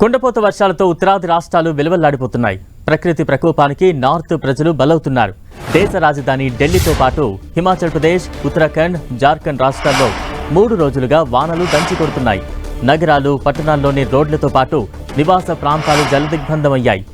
కుండపోత వర్షాలతో ఉత్తరాది రాష్ట్రాలు వెలువల్లాడిపోతున్నాయి. ప్రకృతి ప్రకోపానికి నార్త్ ప్రజలు బలవుతున్నారు. దేశ రాజధాని ఢిల్లీతో పాటు హిమాచల్ ప్రదేశ్ ఉత్తరాఖండ్ జార్ఖండ్ రాష్ట్రాల్లో మూడు రోజులుగా వానలు దంచి కొడుతున్నాయి. నగరాలు పట్టణాల్లోని రోడ్లతో పాటు నివాస ప్రాంతాలు జలదిగ్బంధమయ్యాయి.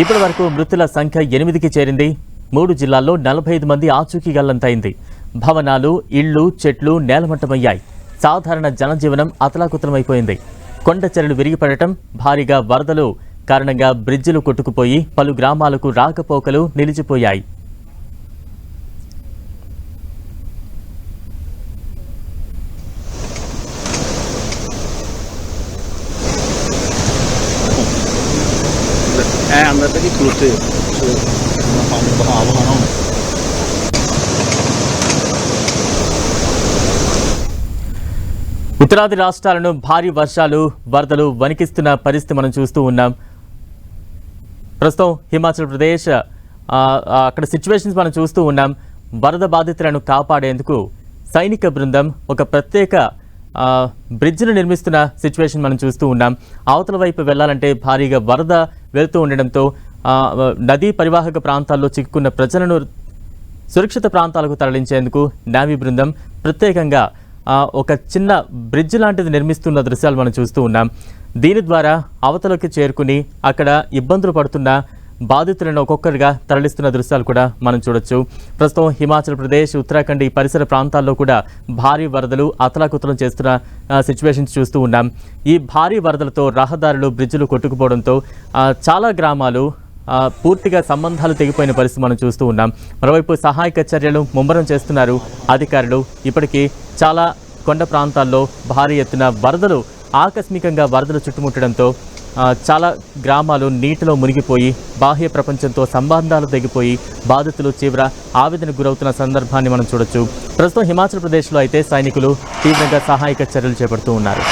ఇప్పటి వరకు మృతుల సంఖ్య ఎనిమిదికి చేరింది. మూడు జిల్లాల్లో నలభై ఐదు మంది ఆచూకీ గల్లంతైంది. భవనాలు ఇళ్ళు చెట్లు నేలమట్టమయ్యాయి. సాధారణ జనజీవనం అతలాకుతలమైపోయింది. కొండ చర్యలు విరిగిపడటం భారీగా వరదలు కారణంగా బ్రిడ్జిలు కొట్టుకుపోయి పలు గ్రామాలకు రాకపోకలు నిలిచిపోయాయి. ఉత్తరాది రాష్ట్రాలను భారీ వర్షాలు వరదలు వణికిస్తున్న పరిస్థితి మనం చూస్తూ ఉన్నాం. ప్రస్తుతం హిమాచల్ ప్రదేశ్ అక్కడ సిచ్యువేషన్స్ మనం చూస్తూ ఉన్నాం. వరద బాధితులను కాపాడేందుకు సైనిక బృందం ఒక ప్రత్యేక బ్రిడ్జ్ను నిర్మిస్తున్న సిచ్యువేషన్ మనం చూస్తూ ఉన్నాం. అవతల వైపు వెళ్ళాలంటే భారీగా వరద వెళుతూ ఉండడంతో నదీ పరివాహక ప్రాంతాల్లో చిక్కుకున్న ప్రజలను సురక్షిత ప్రాంతాలకు తరలించేందుకు నావీ బృందం ప్రత్యేకంగా ఒక చిన్న బ్రిడ్జ్ లాంటిది నిర్మిస్తున్న దృశ్యాలు మనం చూస్తూ ఉన్నాం. దీని ద్వారా అవతలకి చేరుకుని అక్కడ ఇబ్బందులు పడుతున్న బాధితులను ఒక్కొక్కరిగా తరలిస్తున్న దృశ్యాలు కూడా మనం చూడొచ్చు. ప్రస్తుతం హిమాచల్ ప్రదేశ్ ఉత్తరాఖండ్ ఈ పరిసర ప్రాంతాల్లో కూడా భారీ వరదలు అతలాకుతలం చేస్తున్న సిచ్యువేషన్స్ చూస్తూ ఉన్నాం. ఈ భారీ వరదలతో రహదారులు బ్రిడ్జిలు కొట్టుకుపోవడంతో చాలా గ్రామాలు పూర్తిగా సంబంధాలు తెగిపోయిన పరిస్థితి మనం చూస్తూ ఉన్నాం. మరోవైపు సహాయక చర్యలు ముమ్మరం చేస్తున్నారు అధికారులు. ఇప్పటికీ చాలా కొండ ప్రాంతాల్లో భారీ ఎత్తున వరదలు ఆకస్మికంగా వరదలు చుట్టుముట్టడంతో చాలా గ్రామాలు నీటిలో మునిగిపోయి బాహ్య ప్రపంచంతో సంబంధాలు తెగిపోయి బాధితులు తీవ్ర ఆవేదనకు గురవుతున్న సందర్భాన్ని మనం చూడొచ్చు. ప్రస్తుతం హిమాచల్ ప్రదేశ్లో అయితే సైనికులు తీవ్రంగా సహాయక చర్యలు చేపడుతూ ఉన్నారు.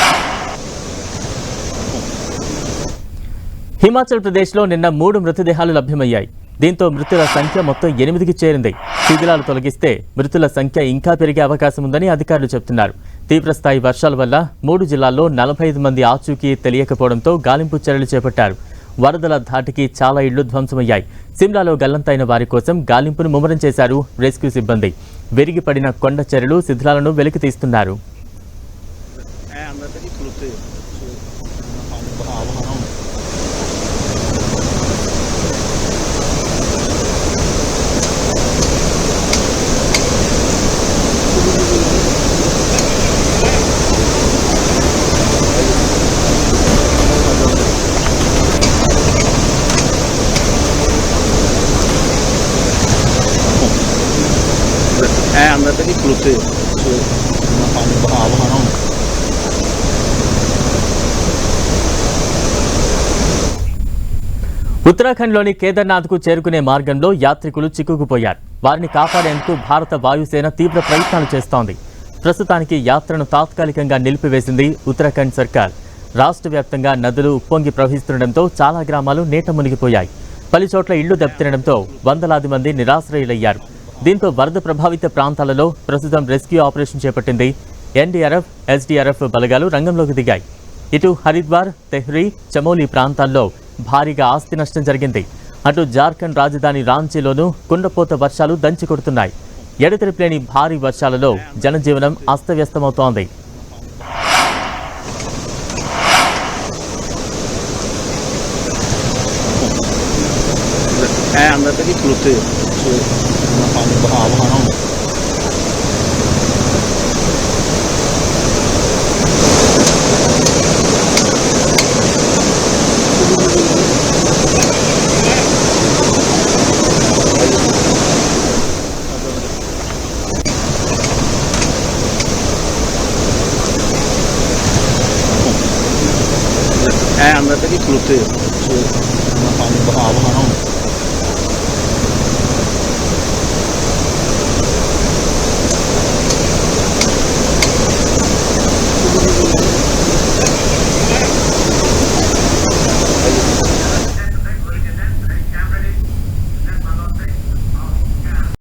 హిమాచల్ ప్రదేశ్లో నిన్న మూడు మృతదేహాలు లభ్యమయ్యాయి. దీంతో మృతుల సంఖ్య మొత్తం ఎనిమిదికి చేరింది. శిథిలాలు తొలగిస్తే మృతుల సంఖ్య ఇంకా పెరిగే అవకాశం ఉందని అధికారులు చెబుతున్నారు తీవ్రస్థాయి వర్షాల వల్ల మూడు జిల్లాల్లో నలభై ఐదు మంది ఆచూకీ తెలియకపోవడంతో గాలింపు చర్యలు చేపట్టారు. వరదల ధాటికి చాలా ఇళ్ళు ధ్వంసమయ్యాయి. సిమ్లాలో గల్లంతైన వారి కోసం గాలింపును ముమ్మరం చేశారు రెస్క్యూ సిబ్బంది. విరిగిపడిన కొండ చర్యలు శిథిలాలను వెలికి తీస్తున్నారు कृते आह्वानं ఉత్తరాఖండ్లోని కేదార్నాథ్కు చేరుకునే మార్గంలో యాత్రికులు చిక్కుకుపోయారు. వారిని కాపాడేందుకు భారత వాయుసేన తీవ్ర ప్రయత్నాలు చేస్తోంది. ప్రస్తుతానికి యాత్రను తాత్కాలికంగా నిలిపివేసింది ఉత్తరాఖండ్ సర్కార్. రాష్ట్ర వ్యాప్తంగా నదులు ఉప్పొంగి ప్రవహిస్తుండటంతో చాలా గ్రామాలు నీట మునిగిపోయాయి. పలుచోట్ల ఇళ్ళు దెబ్బతినడంతో వందలాది మంది నిరాశ్రయులయ్యారు. దీంతో వరద ప్రభావిత ప్రాంతాలలో ప్రస్తుతం రెస్క్యూ ఆపరేషన్ చేపట్టింది. ఎన్డీఆర్ఎఫ్ ఎస్డీఆర్ఎఫ్ బలగాలు రంగంలోకి దిగాయి. ఇటు హరిద్వార్ తెహ్రీ చమోలి ప్రాంతాల్లో భారీగా ఆస్తి నష్టం జరిగింది. అటు జార్ఖండ్ రాజధాని రాంచీలోనూ కుండపోత వర్షాలు దంచి కొడుతున్నాయి. ఎడతెరిపిలేని భారీ వర్షాలలో జనజీవనం అస్తవ్యస్తమవుతోంది. అందరికీ আমরা তাকে গুরুত্ব আবহাওয়া